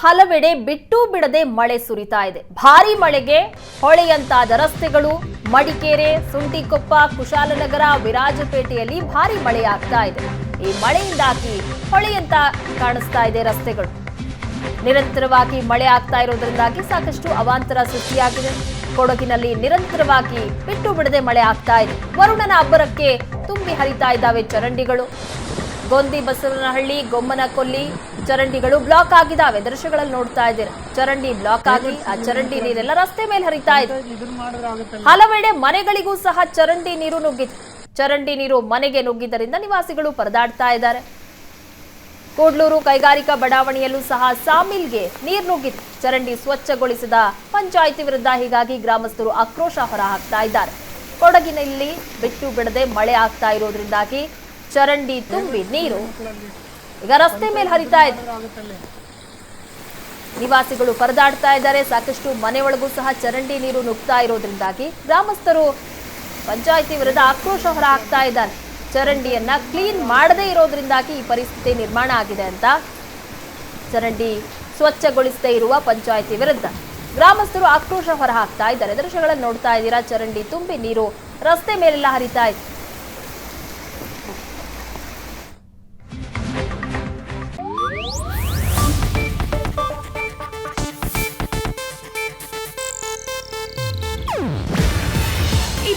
ಹಲವೆಡೆ ಬಿಟ್ಟು ಬಿಡದೆ ಮಳೆ ಸುರಿತಾ ಇದೆ. ಭಾರಿ ಮಳೆಗೆ ಹೊಳೆಯಂತಾದ ರಸ್ತೆಗಳು, ಮಡಿಕೇರೆ ಸುಂಟಿಕೊಪ್ಪ ಕುಶಾಲನಗರ, ವಿರಾಜಪೇಟೆಯಲ್ಲಿ ಭಾರಿ ಮಳೆಯಾಗ್ತಾ ಇದೆ. ಈ ಮಳೆಯಿಂದಾಗಿ ಹೊಳೆಯಂತ ಕಾಣಿಸ್ತಾ ಇದೆ ರಸ್ತೆಗಳು. ನಿರಂತರವಾಗಿ ಮಳೆ ಆಗ್ತಾ ಇರೋದ್ರಿಂದಾಗಿ ಸಾಕಷ್ಟು ಅವಾಂತರ ಸೃಷ್ಟಿಯಾಗಿದೆ. ಕೊಡಗಿನಲ್ಲಿ ನಿರಂತರವಾಗಿ ಬಿಟ್ಟು ಬಿಡದೆ ಮಳೆ ಆಗ್ತಾ ಇದೆ. ವರುಣನ ಅಬ್ಬರಕ್ಕೆ ತುಂಬಿ ಹರಿತಾ ಇದ್ದಾವೆ ಚರಂಡಿಗಳು. ಗೊಂದಿ ಬಸವನಹಳ್ಳಿ ಗೊಮ್ಮನಕೊಲ್ಲಿ ಚರಂಡಿಗಳು ಬ್ಲಾಕ್ ಆಗಿದಾವೆ ದೃಶ್ಯಗಳಲ್ಲಿ ನೋಡ್ತಾ ಇದ್ದೀರಾ. ಚರಂಡಿ ಬ್ಲಾಕ್ ಆಗಿ ಆ ಚರಂಡಿ ನೀರೆಲ್ಲ ರಸ್ತೆ ಮೇಲೆ ಹರಿತಾ ಇದೆ. ಹಲವೆಡೆ ಮನೆಗಳಿಗೂ ಸಹ ಚರಂಡಿ ನೀರು ನುಗ್ಗಿದೆ. ಚರಂಡಿ ನೀರು ಮನೆಗೆ ನುಗ್ಗಿದ್ದರಿಂದ ನಿವಾಸಿಗಳು ಪರದಾಡ್ತಾ ಇದ್ದಾರೆ. ಕೂಡ್ಲೂರು ಕೈಗಾರಿಕಾ ಬಡಾವಣೆಯಲ್ಲೂ ಸಹ ಸಾಮಿಲ್ಗೆ ನೀರು ನುಗ್ಗಿದೆ. ಚರಂಡಿ ಸ್ವಚ್ಛಗೊಳಿಸಿದ ಪಂಚಾಯಿತಿ ವಿರುದ್ಧ ಹೀಗಾಗಿ ಗ್ರಾಮಸ್ಥರು ಆಕ್ರೋಶ ಹೊರಹಾಕ್ತಾ ಇದ್ದಾರೆ. ಕೊಡಗಿನಲ್ಲಿ ಬಿಟ್ಟು ಬಿಡದೆ ಮಳೆ ಆಗ್ತಾ ಇರೋದ್ರಿಂದಾಗಿ ಚರಂಡಿ ತುಂಬಿ ನೀರು. ಈಗ ರಸ್ತೆ ಮೇಲೆ ಹರಿತಾ ಇದೆ. ನಿವಾಸಿಗಳು ಪರದಾಡ್ತಾ ಇದ್ದಾರೆ. ಸಾಕಷ್ಟು ಮನೆ ಒಳಗೂ ಸಹ ಚರಂಡಿ ನೀರು ನುಗ್ತಾ ಇರೋದ್ರಿಂದಾಗಿ ಗ್ರಾಮಸ್ಥರು ಪಂಚಾಯಿತಿ ವಿರುದ್ಧ ಆಕ್ರೋಶ ಹೊರ ಹಾಕ್ತಾ ಇದ್ದಾರೆ. ಚರಂಡಿಯನ್ನ ಕ್ಲೀನ್ ಮಾಡದೇ ಇರೋದ್ರಿಂದಾಗಿ ಈ ಪರಿಸ್ಥಿತಿ ನಿರ್ಮಾಣ ಆಗಿದೆ ಅಂತ ಚರಂಡಿ ಸ್ವಚ್ಛಗೊಳಿಸದೇ ಇರುವ ಪಂಚಾಯಿತಿ ವಿರುದ್ಧ ಗ್ರಾಮಸ್ಥರು ಆಕ್ರೋಶ ಹೊರ ಹಾಕ್ತಾ ಇದ್ದಾರೆ. ದೃಶ್ಯಗಳನ್ನು ನೋಡ್ತಾ ಇದ್ದೀರಾ? ಚರಂಡಿ ತುಂಬಿ ನೀರು ರಸ್ತೆ ಮೇಲೆಲ್ಲ ಹರಿತಾ ಇದೆ.